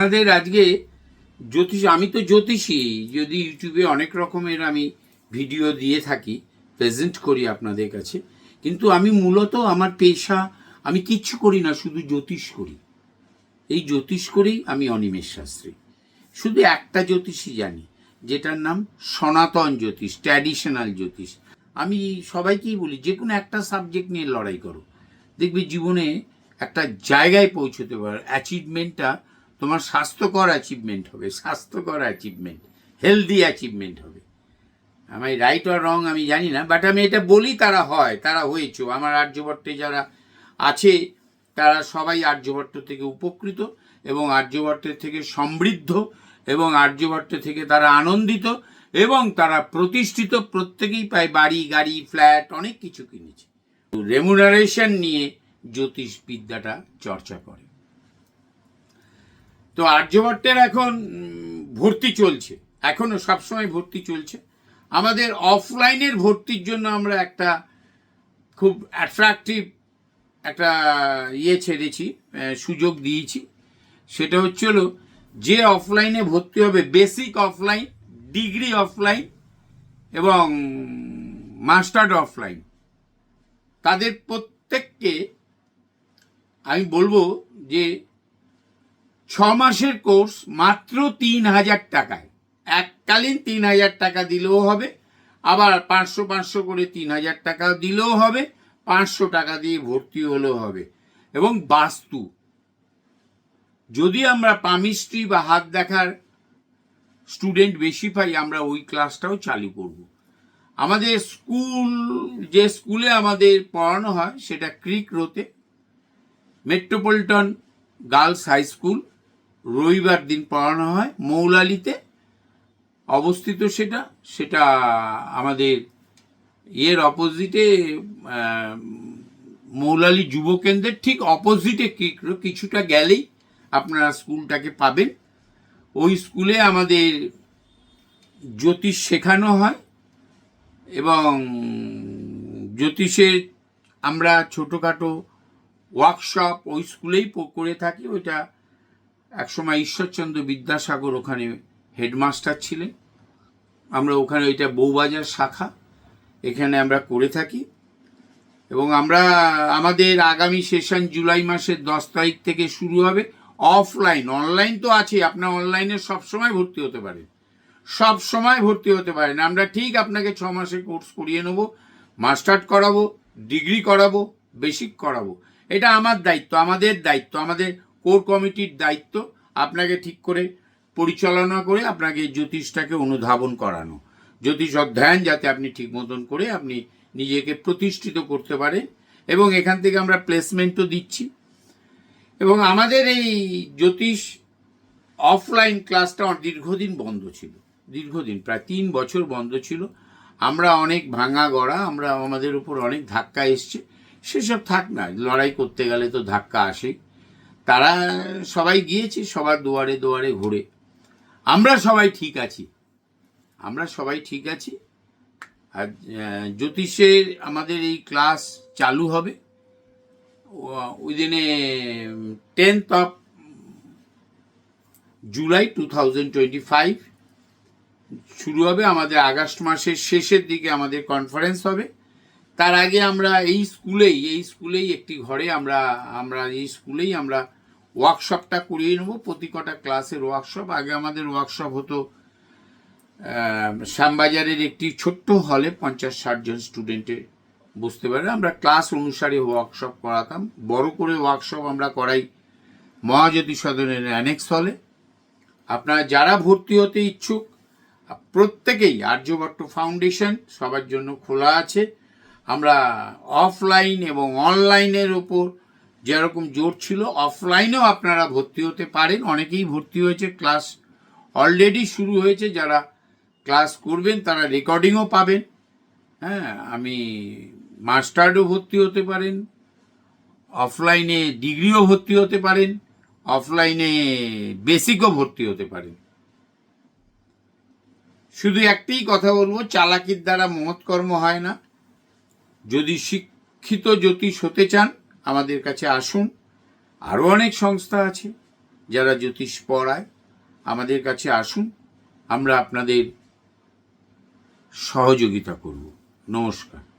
আপনাদের আজকে জ্যোতিষ, আমি তো জ্যোতিষী, যদি ইউটিউবে অনেক রকমের আমি ভিডিও দিয়ে থাকি প্রেজেন্ট করি আপনাদের কাছে, কিন্তু আমি মূলত আমার পেশা, আমি কিচ্ছু করি না, শুধু জ্যোতিষ করি। এই জ্যোতিষ করেই আমি অনিমেষ শাস্ত্রী। শুধু একটা জ্যোতিষই জানি, যেটার নাম সনাতন জ্যোতিষ ট্র্যাডিশনাল জ্যোতিষ। আমি সবাইকেই বলি, যে কোনো একটা সাবজেক্ট নিয়ে লড়াই করো। দেখবে জীবনে একটা জায়গায় পৌঁছতে পারো অ্যাচিভমেন্টটা তোমার স্বাস্থ্যকর অ্যাচিভমেন্ট হবে, স্বাস্থ্যকর অ্যাচিভমেন্ট হেলদি অ্যাচিভমেন্ট হবে। আমি রাইট আর রং আমি জানি না বাট আমি এটা বলি তারা হয়, তারা হয়েছে। আমার আর্যভট্টে যারা আছে, তারা সবাই আর্যভট্ট থেকে উপকৃত এবং আর্যভট্টের থেকে সমৃদ্ধ এবং আর্যভট্ট থেকে তারা আনন্দিত এবং তারা প্রতিষ্ঠিত। প্রত্যেকেই পায় বাড়ি, গাড়ি ফ্ল্যাট অনেক কিছু কিনেছে। রেমুনারেশন নিয়ে জ্যোতিষবিদ্যাটা চর্চা করে। তো আর্যভট্টের এখন ভর্তি চলছে। এখনও সবসময় ভর্তি চলছে। আমাদের অফলাইনের ভর্তির জন্য আমরা একটা খুব অ্যাট্রাকটিভ একটা ইয়ে ছেড়েছি সুযোগ দিয়েছি। সেটা হচ্ছে হলো, যে অফলাইনে ভর্তি হবে বেসিক অফলাইন ডিগ্রি অফলাইন এবং মাস্টার্ড অফলাইন তাদের প্রত্যেককে আমি বলব যে ছ মাসের কোর্স মাত্র তিন হাজার টাকায়। এককালীন তিন হাজার টাকা দিলেও হবে, আবার পাঁচশো পাঁচশো করে তিন হাজার টাকা দিলেও হবে, পাঁচশো টাকা দিয়ে ভর্তি হলেও হবে। এবং বাস্তু, যদি আমরা পামিস্ট্রি বা হাত দেখার স্টুডেন্ট বেশি পাই, আমরা ওই ক্লাসটাও চালু করব। আমাদের স্কুল, যে স্কুলে আমাদের পড়ানো হয়, সেটা ক্রিক রোতে, মেট্রোপলিটন গার্লস হাই স্কুল রবিবার দিন পড়ানো হয়, মৌলালিতে অবস্থিত সেটা। সেটা আমাদের ইয়ের অপোজিটে মৌলালি যুব কেন্দ্রের ঠিক অপোজিটে কিছুটা গেলেই আপনারা স্কুলটাকে পাবেন। ওই স্কুলে আমাদের জ্যোতিষ শেখানো হয় এবং জ্যোতিষের আমরা ছোটোখাটো ওয়ার্কশপ ওই স্কুলেই করে থাকি। ওইটা একসময় ঈশ্বরচন্দ্র বিদ্যাসাগর ওখানে হেডমাস্টার ছিলেন আমরা ওখানে ওইটা বউবাজার শাখা, এখানে আমরা করে থাকি। এবং আমরা, আমাদের আগামী সেশন জুলাই মাসের দশ তারিখ থেকে শুরু হবে অফলাইন। অনলাইন তো আছে, আপনার অনলাইনে সবসময় ভর্তি হতে পারেন সব সময় ভর্তি হতে পারেন আমরা ঠিক আপনাকে ছ মাসের কোর্স করিয়ে নেব, মাস্টার্ড করাবো, ডিগ্রি করাবো, বেসিক করাবো। এটা আমার দায়িত্ব, আমাদের দায়িত্ব, আমাদের কোর কমিটির দায়িত্ব আপনাকে ঠিক করে পরিচালনা করে আপনাকে জ্যোতিষটাকে অনুধাবন করানো। জ্যোতিষ অধ্যয়ন যাতে আপনি ঠিক মতন করে আপনি নিজেকে প্রতিষ্ঠিত করতে পারেন এবং এখান থেকে আমরা প্লেসমেন্টও দিচ্ছি। এবং আমাদের এই জ্যোতিষ অফলাইন ক্লাসটা দীর্ঘদিন বন্ধ ছিল। দীর্ঘদিন, প্রায় তিন বছর বন্ধ ছিল। আমরা অনেক ভাঙা গড়া, আমরা আমাদের উপর অনেক ধাক্কা এসছে। সেসব থাক না, লড়াই করতে গেলে তো ধাক্কা আসেই। তারা সবাই গিয়েছে, সবার দুয়ারে দুয়ারে ঘুরে। আমরা সবাই ঠিক আছি। আমরা সবাই ঠিক আছি। আর জ্যোতিষের আমাদের এই ক্লাস চালু হবে। ওই দিনে tenth of July two thousand twenty five শুরু হবে। আমাদের আগস্ট মাসের শেষের দিকে আমাদের কনফারেন্স হবে। তার আগে আমরা এই স্কুলেই এই স্কুলেই একটি ঘরে আমরা আমরা এই স্কুলেই আমরা ওয়ার্কশপটা করিয়ে নেব। প্রতি কটা ক্লাসের ওয়ার্কশপ আগে আমাদের ওয়ার্কশপ হতো শ্যামবাজারের একটি ছোট্ট হলে পঞ্চাশ ষাট জন স্টুডেন্টের বুঝতে পারে। আমরা ক্লাস অনুসারে ওয়ার্কশপ করাতাম। বড় করে ওয়ার্কশপ আমরা করাই মহাজ্যোতি সদনের অ্যানেক্স হলে আপনারা যারা ভর্তি হতে ইচ্ছুক, প্রত্যেকেই আর্যভট্ট ফাউন্ডেশন সবার জন্য খোলা আছে। আমরা অফলাইন এবং অনলাইনের ওপর যেরকম জোর ছিল অফলাইনেও আপনারা ভর্তি হতে পারেন। অনেকেই ভর্তি হয়েছে ক্লাস অলরেডি শুরু হয়েছে। যারা ক্লাস করবেন, তারা রেকর্ডিংও পাবেন। হ্যাঁ আমি মাস্টার্ডও ভর্তি হতে পারেন অফলাইনে ডিগ্রিও ভর্তি হতে পারেন অফলাইনে বেসিকও ভর্তি হতে পারেন। শুধু একটাই কথা বলব, চালাকির দ্বারা মহৎকর্ম হয় না। যদি শিক্ষিত জ্যোতিষ হতে চান আমাদের কাছে আসুন। আরও অনেক সংস্থা আছে যারা জ্যোতিষ পড়ায়। আমাদের কাছে আসুন, আমরা আপনাদের সহযোগিতা করব। নমস্কার।